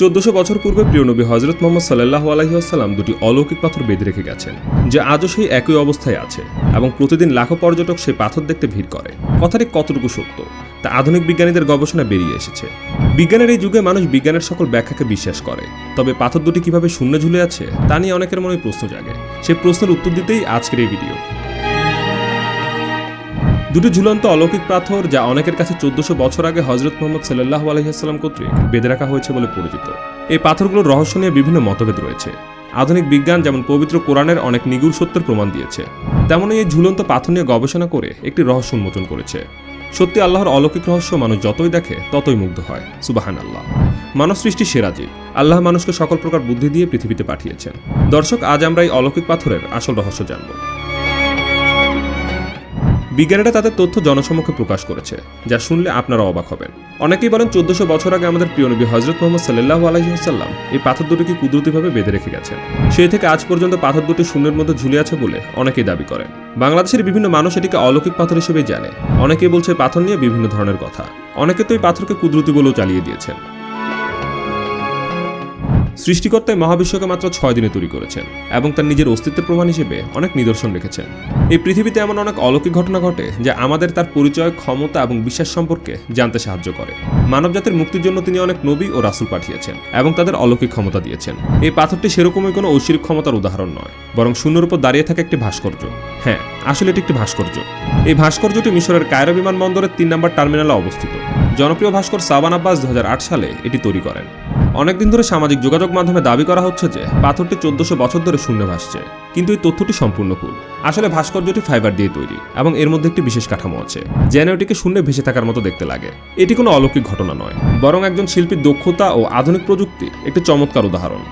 চোদ্দশো বছর পূর্বে প্রিয়নবী হজরত মোহাম্মদ সাল্লাহ আলহিহাস্লাম দুটি অলৌকিক পাথর বেঁধে রেখে গেছেন, যে আজও সেই একই অবস্থায় আছে এবং প্রতিদিন লাখো পর্যটক সেই পাথর দেখতে ভিড় করে। কথাটি কতটুকু সত্য? তা আধুনিক বিজ্ঞানীদের গবেষণা বেরিয়ে এসেছে। বিজ্ঞানের এই যুগে মানুষ বিজ্ঞানের সকল ব্যাখ্যাকে বিশ্বাস করে। তবে পাথর দুটি কীভাবে শূন্য ঝুলে আছে, তা নিয়ে অনেকের মনে প্রশ্ন জাগে। সেই প্রশ্নের উত্তর দিতেই আজকের এই ভিডিও। দুটি ঝুলন্ত অলৌকিক পাথর যা অনেকের কাছে চোদ্দশো বছর আগে হজরত মোহাম্মদ সাল্লাহ আলহিহাস্লাম কর্তৃক বেঁধে রাখা হয়েছে বলে পরিচিত। এই পাথরগুলোর রহস্য নিয়ে বিভিন্ন মতভেদ রয়েছে। আধুনিক বিজ্ঞান যেমন পবিত্র কোরআনের অনেক নিগুড় সত্যের প্রমাণ দিয়েছে, তেমনই এই ঝুলন্ত পাথর নিয়ে গবেষণা করে একটি রহস্য উন্মোচন করেছে। সত্যি আল্লাহর অলৌকিক রহস্য মানুষ যতই দেখে, ততই মুগ্ধ হয়। সুবাহান আল্লাহ মানব সৃষ্টি সেরা জীব। আল্লাহ মানুষকে সকল প্রকার বুদ্ধি দিয়ে পৃথিবীতে পাঠিয়েছেন। দর্শক, আজ আমরা এই অলৌকিক পাথরের আসল রহস্য জানব। বিজ্ঞানীরা তাদের তথ্য জনসমক্ষে প্রকাশ করেছে, যা শুনলে আপনারা অবাক হবেন। অনেকেই বলেন চোদ্দশো বছর আগে আমাদের প্রিয় নবী হজরত মোহাম্মদ সাল্লাহ আলহিহাল্লাম এই পাথর দুটিকে কুদরতিভাবে বেঁধে রেখে গেছেন। সেই থেকে আজ পর্যন্ত পাথর দুটি শূন্যের মধ্যে ঝুলে আছে বলে অনেকেই দাবি করেন। বাংলাদেশের বিভিন্ন মানুষ এটিকে অলৌকিক পাথর হিসেবেই জানে। অনেকেই বলছে পাথর নিয়ে বিভিন্ন ধরনের কথা। অনেকে তো এই পাথরকে কুদরতি বলেও চালিয়ে দিয়েছেন। সৃষ্টিকর্তায় মহাবিশ্বকে মাত্র ছয় দিনে তৈরি করেছেন এবং তার নিজের অস্তিত্বের প্রমাণ হিসেবে অনেক নিদর্শন রেখেছেন। এই পৃথিবীতে এমন অনেক অলৌকিক ঘটনা ঘটে যা আমাদের তার পরিচয়, ক্ষমতা এবং বিশ্বাস সম্পর্কে জানতে সাহায্য করে। মানবজাতির মুক্তির জন্য তিনি অনেক নবী ও রাসুল পাঠিয়েছেন এবং তাদের অলৌকিক ক্ষমতা দিয়েছেন। এই পাথরটি সেরকমই কোনো ঐশ্বরিক ক্ষমতার উদাহরণ নয়, বরং শূন্যের উপর দাঁড়িয়ে থাকা একটি ভাস্কর্য। হ্যাঁ আসলে এটি একটি ভাস্কর্য। এই ভাস্কর্যটি মিশরের কায়রো বিমানবন্দরের তিন নম্বর টার্মিনালে অবস্থিত। জনপ্রিয় ভাস্কর সাবান আব্বাস দু হাজার আট সালে এটি তৈরি করেন। অনেকদিন ধরে সামাজিক যোগাযোগ মাধ্যমে দাবি করা হচ্ছে যে পাথরটি চোদ্দশো বছর ধরে শূন্য ভাসছে, কিন্তু এই তথ্যটি সম্পূর্ণ ভুল। আসলে ভাস্কর্যটি ফাইবার দিয়ে তৈরি এবং এর মধ্যে একটি বিশেষ কাঠামো আছে, যেন এটিকে শূন্যে ভেসে থাকার মতো দেখতে লাগে। এটি কোনো অলৌকিক ঘটনা নয়, বরং একজন শিল্পীর দক্ষতা ও আধুনিক প্রযুক্তির একটি চমৎকার উদাহরণ।